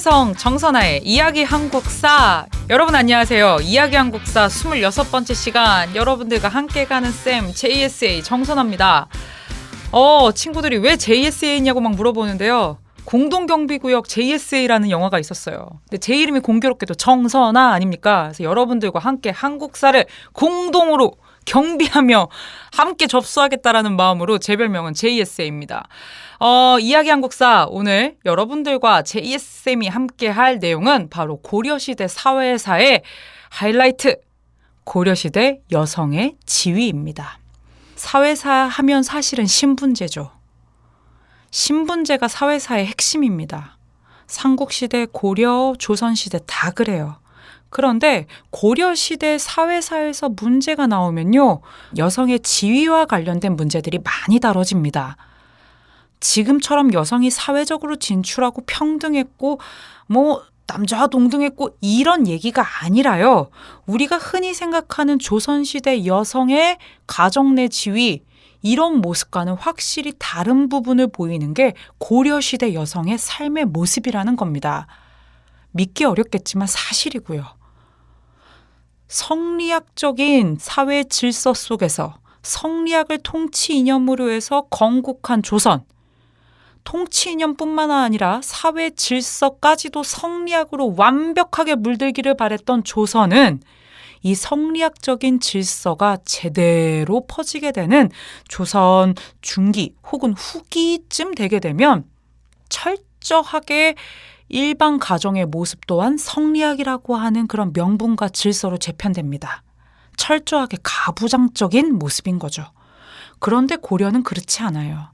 김혜성, 정선아의 이야기 한국사. 여러분 안녕하세요. 이야기 한국사 26번째 시간 여러분들과 함께 가는 쌤 JSA 정선아입니다. 어, 친구들이 왜 JSA냐고 막 물어보는데요. 공동경비구역 JSA라는 영화가 있었어요. 근데 제 이름이 공교롭게도 정선아 아닙니까? 그래서 여러분들과 함께 한국사를 공동으로 경비하며 함께 접수하겠다라는 마음으로 제 별명은 JSA입니다. 어, 이야기 한국사 오늘 여러분들과 JSM이 함께 할 내용은 바로 고려시대 사회사의 하이라이트 고려시대 여성의 지위입니다. 사회사 하면 사실은 신분제죠. 신분제가 사회사의 핵심입니다. 삼국시대, 고려, 조선시대 다 그래요. 그런데 고려시대 사회사에서 문제가 나오면요, 여성의 지위와 관련된 문제들이 많이 다뤄집니다. 지금처럼 여성이 사회적으로 진출하고 평등했고 뭐 남자와 동등했고 이런 얘기가 아니라요. 우리가 흔히 생각하는 조선시대 여성의 가정 내 지위 이런 모습과는 확실히 다른 부분을 보이는 게 고려시대 여성의 삶의 모습이라는 겁니다. 믿기 어렵겠지만 사실이고요. 성리학적인 사회 질서 속에서 성리학을 통치 이념으로 해서 건국한 조선, 통치 이념뿐만 아니라 사회 질서까지도 성리학으로 완벽하게 물들기를 바랬던 조선은 이 성리학적인 질서가 제대로 퍼지게 되는 조선 중기 혹은 후기쯤 되게 되면 철저하게 일반 가정의 모습 또한 성리학이라고 하는 그런 명분과 질서로 재편됩니다. 철저하게 가부장적인 모습인 거죠. 그런데 고려는 그렇지 않아요.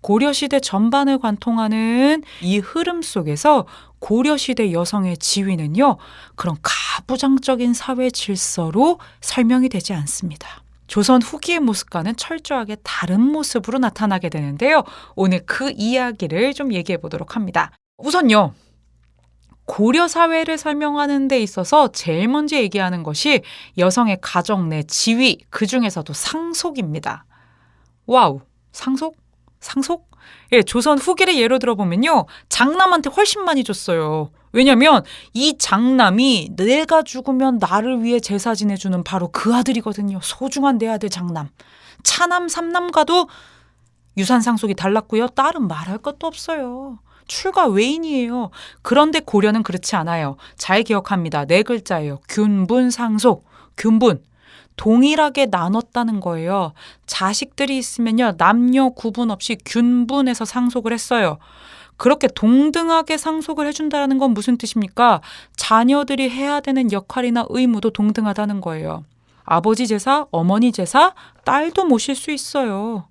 고려시대 전반을 관통하는 이 흐름 속에서 고려시대 여성의 지위는요, 그런 가부장적인 사회 질서로 설명이 되지 않습니다. 조선 후기의 모습과는 철저하게 다른 모습으로 나타나게 되는데요. 오늘 그 이야기를 좀 얘기해 보도록 합니다. 우선요, 고려 사회를 설명하는 데 있어서 제일 먼저 얘기하는 것이 여성의 가정 내 지위, 그 중에서도 상속입니다. 와우, 상속? 상속? 예, 조선 후기를 예로 들어보면요. 장남한테 훨씬 많이 줬어요. 왜냐면 이 장남이 내가 죽으면 나를 위해 제사 지내주는 바로 그 아들이거든요. 소중한 내 아들 장남. 차남, 삼남과도 유산 상속이 달랐고요. 딸은 말할 것도 없어요. 출가 외인이에요. 그런데 고려는 그렇지 않아요. 잘 기억합니다. 네 글자예요. 균분 상속. 균분. 동일하게 나눴다는 거예요. 자식들이 있으면요. 남녀 구분 없이 균분해서 상속을 했어요. 그렇게 동등하게 상속을 해준다는 건 무슨 뜻입니까? 자녀들이 해야 되는 역할이나 의무도 동등하다는 거예요. 아버지 제사, 어머니 제사, 딸도 모실 수 있어요.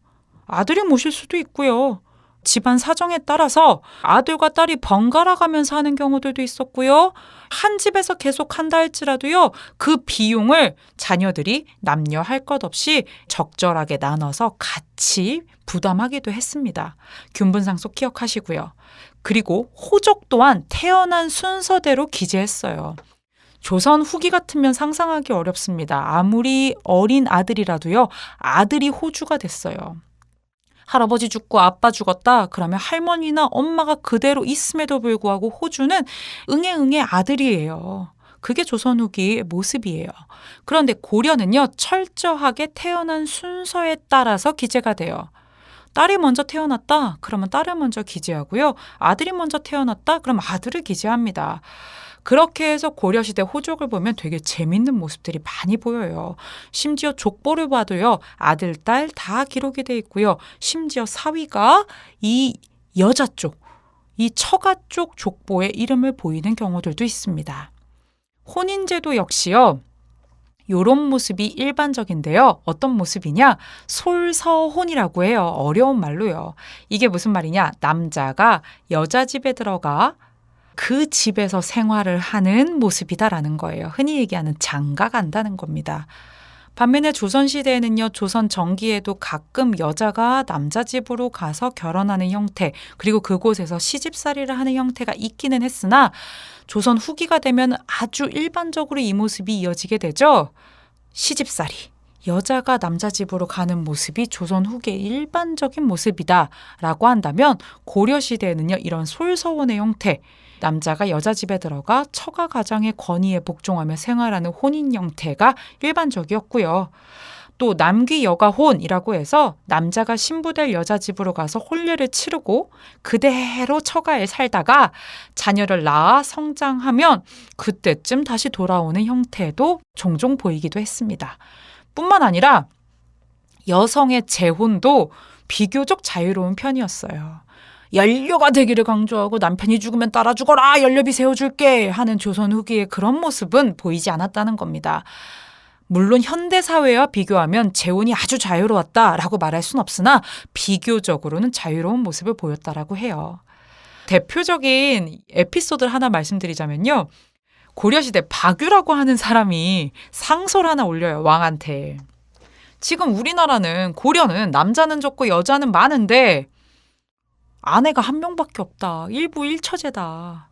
아들이 모실 수도 있고요. 집안 사정에 따라서 아들과 딸이 번갈아 가면서 하는 경우들도 있었고요. 한 집에서 계속 한다 할지라도요. 그 비용을 자녀들이 남녀 할 것 없이 적절하게 나눠서 같이 부담하기도 했습니다. 균분상속 기억하시고요. 그리고 호적 또한 태어난 순서대로 기재했어요. 조선 후기 같으면 상상하기 어렵습니다. 아무리 어린 아들이라도요, 아들이 호주가 됐어요. 할아버지 죽고 아빠 죽었다. 그러면 할머니나 엄마가 그대로 있음에도 불구하고 호주는 응애 응애 아들이에요. 그게 조선 후기의 모습이에요. 그런데 고려는요, 철저하게 태어난 순서에 따라서 기재가 돼요. 딸이 먼저 태어났다? 그러면 딸을 먼저 기재하고요. 아들이 먼저 태어났다? 그럼 아들을 기재합니다. 그렇게 해서 고려시대 호족을 보면 되게 재밌는 모습들이 많이 보여요. 심지어 족보를 봐도요. 아들, 딸 다 기록이 돼 있고요. 심지어 사위가 이 여자 쪽, 이 처가 쪽 족보에 이름을 보이는 경우들도 있습니다. 혼인제도 역시요. 요런 모습이 일반적인데요. 어떤 모습이냐? 솔서혼이라고 해요. 어려운 말로요. 이게 무슨 말이냐? 남자가 여자 집에 들어가 그 집에서 생활을 하는 모습이다라는 거예요. 흔히 얘기하는 장가 간다는 겁니다. 반면에 조선시대에는요, 조선 전기에도 가끔 여자가 남자 집으로 가서 결혼하는 형태, 그리고 그곳에서 시집살이를 하는 형태가 있기는 했으나, 조선 후기가 되면 아주 일반적으로 이 모습이 이어지게 되죠. 시집살이. 여자가 남자 집으로 가는 모습이 조선 후기의 일반적인 모습이다 라고 한다면 고려 시대에는요 이런 솔서원의 형태 남자가 여자 집에 들어가 처가 가장의 권위에 복종하며 생활하는 혼인 형태가 일반적이었고요. 또 남귀 여가 혼이라고 해서 남자가 신부될 여자 집으로 가서 혼례를 치르고 그대로 처가에 살다가 자녀를 낳아 성장하면 그때쯤 다시 돌아오는 형태도 종종 보이기도 했습니다. 뿐만 아니라 여성의 재혼도 비교적 자유로운 편이었어요. 연료가 되기를 강조하고 남편이 죽으면 따라 죽어라 연료비 세워줄게 하는 조선 후기의 그런 모습은 보이지 않았다는 겁니다. 물론 현대 사회와 비교하면 재혼이 아주 자유로웠다라고 말할 순 없으나 비교적으로는 자유로운 모습을 보였다라고 해요. 대표적인 에피소드 하나 말씀드리자면요. 고려시대 박유라고 하는 사람이 상소를 하나 올려요, 왕한테. 지금 우리나라는 고려는 남자는 적고 여자는 많은데 아내가 한 명밖에 없다. 일부 일처제다.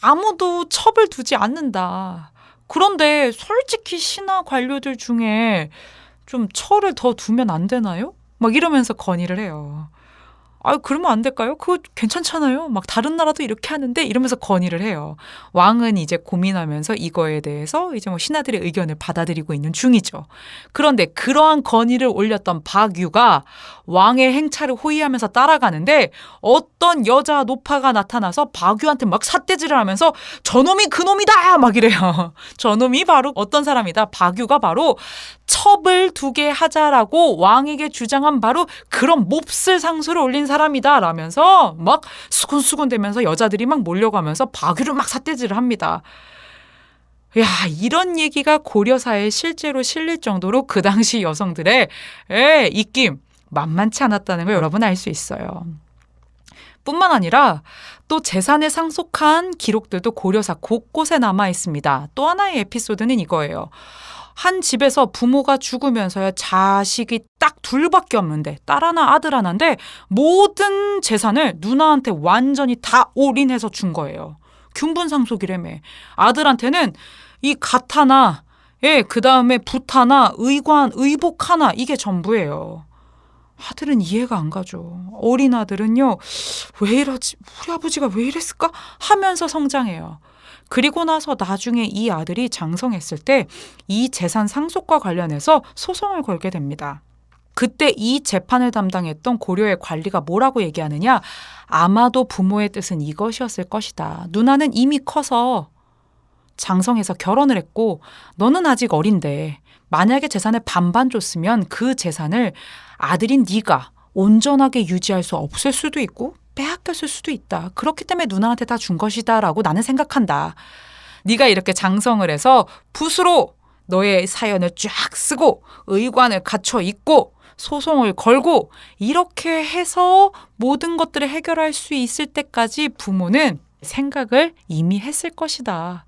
아무도 첩을 두지 않는다. 그런데 솔직히 신하 관료들 중에 좀 철을 더 두면 안 되나요? 막 이러면서 건의를 해요. 아, 그러면 안 될까요? 그거 괜찮잖아요. 막 다른 나라도 이렇게 하는데 이러면서 건의를 해요. 왕은 이제 고민하면서 이거에 대해서 이제 뭐 신하들의 의견을 받아들이고 있는 중이죠. 그런데 그러한 건의를 올렸던 박유가 왕의 행차를 호위하면서 따라가는데 어떤 여자 노파가 나타나서 박유한테 막 삿대질을 하면서 저놈이 그놈이다 막 이래요. 저놈이 바로 어떤 사람이다. 박유가 바로 첩을 두게 하자라고 왕에게 주장한 바로 그런 몹쓸 상소를 올린 사람이다 라면서 막 수군수군 대면서 여자들이 막 몰려가면서 박유를 막 삿대질을 합니다. 야, 이런 얘기가 고려사에 실제로 실릴 정도로 그 당시 여성들의 에, 입김 만만치 않았다는 걸 여러분 알 수 있어요. 뿐만 아니라 또 재산에 상속한 기록들도 고려사 곳곳에 남아 있습니다. 또 하나의 에피소드는 이거예요. 한 집에서 부모가 죽으면서야 자식이 딱 둘밖에 없는데 딸 하나 아들 하나인데 모든 재산을 누나한테 완전히 다 올인해서 준 거예요. 균분상속이라며 아들한테는 이 갓 하나, 예, 그 다음에 붓 하나, 의관, 의복 하나 이게 전부예요. 아들은 이해가 안 가죠. 어린 아들은요, 왜 이러지? 우리 아버지가 왜 이랬을까? 하면서 성장해요. 그리고 나서 나중에 이 아들이 장성했을 때 이 재산 상속과 관련해서 소송을 걸게 됩니다. 그때 이 재판을 담당했던 고려의 관리가 뭐라고 얘기하느냐? 아마도 부모의 뜻은 이것이었을 것이다. 누나는 이미 커서 장성해서 결혼을 했고 너는 아직 어린데 만약에 재산을 반반 줬으면 그 재산을 아들인 네가 온전하게 유지할 수 없을 수도 있고 빼앗겼을 수도 있다. 그렇기 때문에 누나한테 다 준 것이다라고 나는 생각한다. 네가 이렇게 장성을 해서 붓으로 너의 사연을 쫙 쓰고 의관을 갖춰 있고 소송을 걸고 이렇게 해서 모든 것들을 해결할 수 있을 때까지 부모는 생각을 이미 했을 것이다.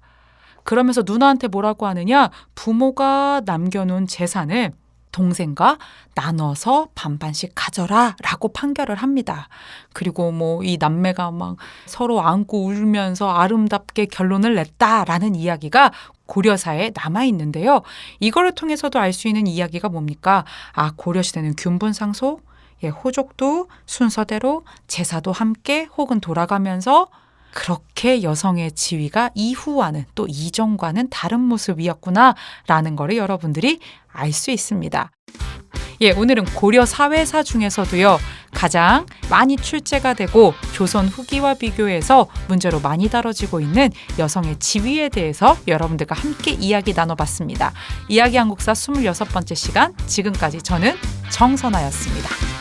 그러면서 누나한테 뭐라고 하느냐? 부모가 남겨놓은 재산을 동생과 나눠서 반반씩 가져라 라고 판결을 합니다. 그리고 뭐 이 남매가 막 서로 안고 울면서 아름답게 결론을 냈다라는 이야기가 고려사에 남아 있는데요. 이거를 통해서도 알 수 있는 이야기가 뭡니까? 아, 고려시대는 균분상속, 예, 호족도 순서대로 제사도 함께 혹은 돌아가면서 그렇게 여성의 지위가 이후와는 또 이전과는 다른 모습이었구나라는 거를 여러분들이 알 수 있습니다. 예, 오늘은 고려 사회사 중에서도요, 가장 많이 출제가 되고 조선 후기와 비교해서 문제로 많이 다뤄지고 있는 여성의 지위에 대해서 여러분들과 함께 이야기 나눠봤습니다. 이야기 한국사 26번째 시간, 지금까지 저는 정선아였습니다.